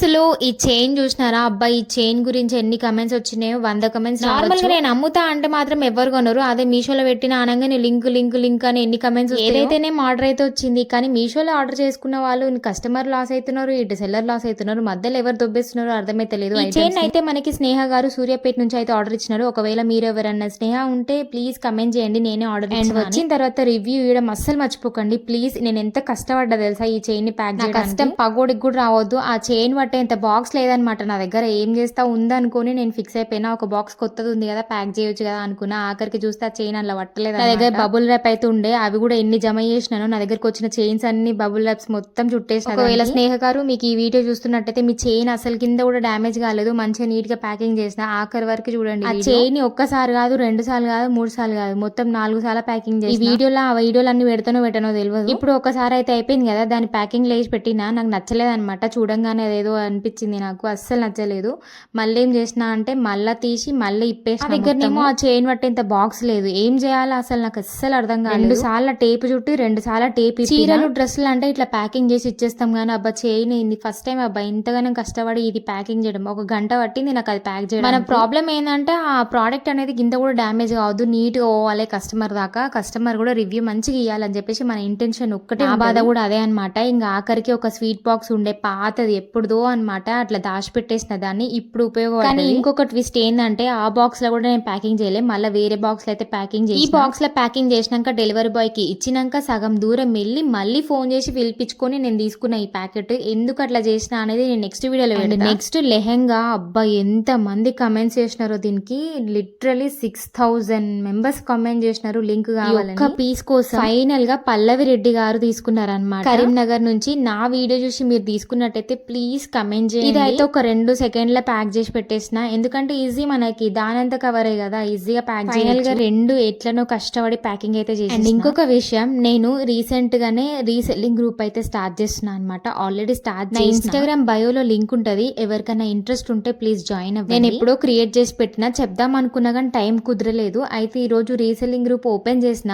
అసలు ఈ చైన్ చూసినారా? అబ్బా ఈ చైన్ గురించి ఎన్ని కమెంట్స్ వచ్చినాయో? వంద కమెంట్స్ నార్మల్గా నేను అమ్ముతా అంటే మాత్రం ఎవరు కొనరు. అదే మీషోలో పెట్టిన అనగానే లింక్ లింక్ లింక్ అని ఎన్ని కమెంట్స్ ఏదైతేనే ఆర్డర్ అయితే వచ్చింది. కానీ మీషోలో ఆర్డర్ చేసుకున్న వాళ్ళు కస్టమర్ లాస్ అవుతున్నారు ఇటు సెల్లర్ లాస్ అవుతున్నారు మధ్యలో ఎవరు దొబ్బేస్తున్నారో అర్థమైతే లేదు చైన్ అయితే మనకి స్నేహ గారు సూర్యాపేట నుంచి అయితే ఆర్డర్ ఇచ్చినారు. ఒకవేళ మీరు ఎవరన్నా స్నేహ ఉంటే ప్లీజ్ కమెంట్ చేయండి. నేనే ఆర్డర్ అండ్ వచ్చిన తర్వాత రివ్యూ ఇవ్వడం అస్సలు మర్చిపోకండి. ప్లీజ్ నేను ఎంత కష్టపడ్డా తెలుసా ఈ చైన్ని ప్యాక్ కష్టం పగోడికి కూడా రావద్దు. ఆ చైన్ ఇంత బాక్స్ లేదనమాట నా దగ్గర ఏం చేస్తా ఉందనుకొని నేను ఫిక్స్ అయిపోయినా ఒక బాక్స్ కొత్తది ఉంది కదా ప్యాక్ చేయొచ్చు కదా అనుకున్నా. ఆఖరికి చూస్తే ఆ చైన్ అలా పట్టలేదు నా దగ్గర బబుల్ ర్యాప్ అయితే ఉండే. అవి కూడా ఎన్ని జమ చేసినాను నా దగ్గరకు వచ్చిన చైన్స్ అన్ని బబుల్ ర్యాప్స్ మొత్తం చుట్టేసిన ఒకవేళ స్నేహ గారు మీకు ఈ వీడియో చూస్తున్నట్టయితే మీ చైన్ అసలు కింద కూడా డ్యామేజ్ కాలేదు. మంచిగా నీట్గా ప్యాకింగ్ చేసిన. ఆఖరి వరకు చూడండి ఆ చైన్ ఒక్కసారి కాదు రెండు సార్లు కాదు మూడు సార్లు కాదు మొత్తం నాలుగు సార్లు ప్యాకింగ్ చేసి ఈ వీడియోలో ఆ వీడియోలు అన్ని పెడతానో పెట్టనో తెలియదు ఇప్పుడు ఒకసారి అయితే అయిపోయింది కదా దాని ప్యాకింగ్ లేచి పెట్టినా. నాకు నచ్చలేదు అనమాట చూడంగానే అదేదో అనిపించింది నాకు. అస్సలు నచ్చలేదు. మళ్ళీ ఏం చేసిన అంటే మళ్ళీ తీసి మళ్ళీ ఇప్పేసి దగ్గరనేమో ఆ చైన్ పట్టేంత బాక్స్ లేదు. ఏం చేయాలో అసలు నాకు అస్సలు అర్థం కాలేదు. రెండు సార్లు టేప్ చుట్టి రెండు సార్లు టేప్ చీరలు డ్రెస్సులు అంటే ఇట్లా ప్యాకింగ్ చేసి ఇచ్చేస్తాం కానీ అబ్బా చైన్ ఇది ఫస్ట్ టైం అబ్బా ఇంతగానో కష్టపడి ఇది ప్యాకింగ్ చేయడం. ఒక గంట పట్టింది నాకు అది ప్యాక్ చేయడం మన ప్రాబ్లం ఏంటంటే ఆ ప్రోడక్ట్ అనేది కింద కూడా డ్యామేజ్ కావద్దు. నీట్గా పోవాలి కస్టమర్ దాకా. కస్టమర్ కూడా రివ్యూ మంచిగా ఇవ్వాలని చెప్పేసి మన ఇంటెన్షన్ ఒక్కటే ఆ బాధ కూడా అదే అనమాట ఇంకా ఆఖరికి ఒక స్వీట్ బాక్స్ ఉండే పాతది ఎప్పుడుదో అనమాట అట్లా దాచిపెట్టేసిన దాన్ని ఇప్పుడు ఉపయోగం కానీ ఇంకొక ట్విస్ట్ ఏంటంటే ఆ బాక్స్లో కూడా నేను ప్యాకింగ్ చేయలేదు. మళ్ళీ వేరే బాక్స్లో అయితే ప్యాకింగ్ చేసి ఈ బాక్స్లో ప్యాకింగ్ చేసినాక డెలివరీ బాయ్కి ఇచ్చినాక సగం దూరం వెళ్ళి మళ్ళీ ఫోన్ చేసి పిలిపించుకొని నేను తీసుకున్న ఈ ప్యాకెట్ ఎందుకు అట్లా చేసిన అనేది నేను నెక్స్ట్ వీడియోలో నెక్స్ట్ లెహెంగా అబ్బా ఎంత మంది కమెంట్స్ చేసినారో దీనికి. Literally six thousand members comment చేసినారు. లింక్ కావాలని ఒక్క పీస్ కోసం ఫైనల్గా పల్లవి రెడ్డి గారు తీసుకున్నారు అనమాట కరీంనగర్ నుంచి నా వీడియో చూసి మీరు తీసుకున్నట్టయితే ప్లీజ్ కమెంట్ చేయండి. ఇదైతే ఒక రెండు సెకండ్లో ప్యాక్ చేసి పెట్టేసిన. ఎందుకంటే ఈజీ మనకి దానంతా కవర్ అయ్యి కదా ఈజీగా ప్యాక్ ఫైనల్గా రెండు ఎట్లనో కష్టపడి ప్యాకింగ్ అయితే చేసి అండ్ ఇంకొక విషయం నేను రీసెంట్ గానే రీసెల్లింగ్ గ్రూప్ అయితే స్టార్ట్ చేస్తున్నా అనమాట ఆల్రెడీ స్టార్ట్ నా ఇన్స్టాగ్రామ్ బయోలో లింక్ ఉంటది. ఎవరికైనా ఇంట్రెస్ట్ ఉంటే ప్లీజ్ జాయిన్ అవ్వండి. నేను ఎప్పుడో క్రియేట్ చేసి పెట్టినా చెప్దాం అనుకున్నా కానీ టైం కుదరలేదు. అయితే ఈ రోజు రీసెల్లింగ్ గ్రూప్ ఓపెన్ చేసిన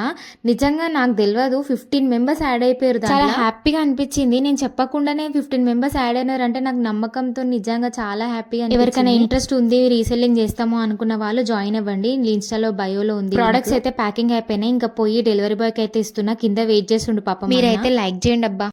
నిజంగా నాకు తెలియదు ఫిఫ్టీన్ మెంబర్స్ యాడ్ అయిపోయారు చాలా హ్యాపీగా అనిపించింది. నేను చెప్పకుండానే ఫిఫ్టీన్ మెంబర్స్ యాడ్ అయినారు అంటే నాకు నమ్మకంతో నిజంగా చాలా హ్యాపీగా ఎవరికైనా ఇంట్రెస్ట్ ఉంది రీసెల్లింగ్ చేస్తాము అనుకున్న వాళ్ళు జాయిన్ అవ్వండి. ఇన్స్టాలో బయోలో ఉంది ప్రొడక్ట్స్ అయితే ప్యాకింగ్ అయిపోయినాయి. ఇంకా పోయి డెలివరీ బాయ్కి అయితే ఇస్తున్నా. కింద వెయిట్ చేస్తుండు పాప మీరైతే లైక్ చేయండి అబ్బా.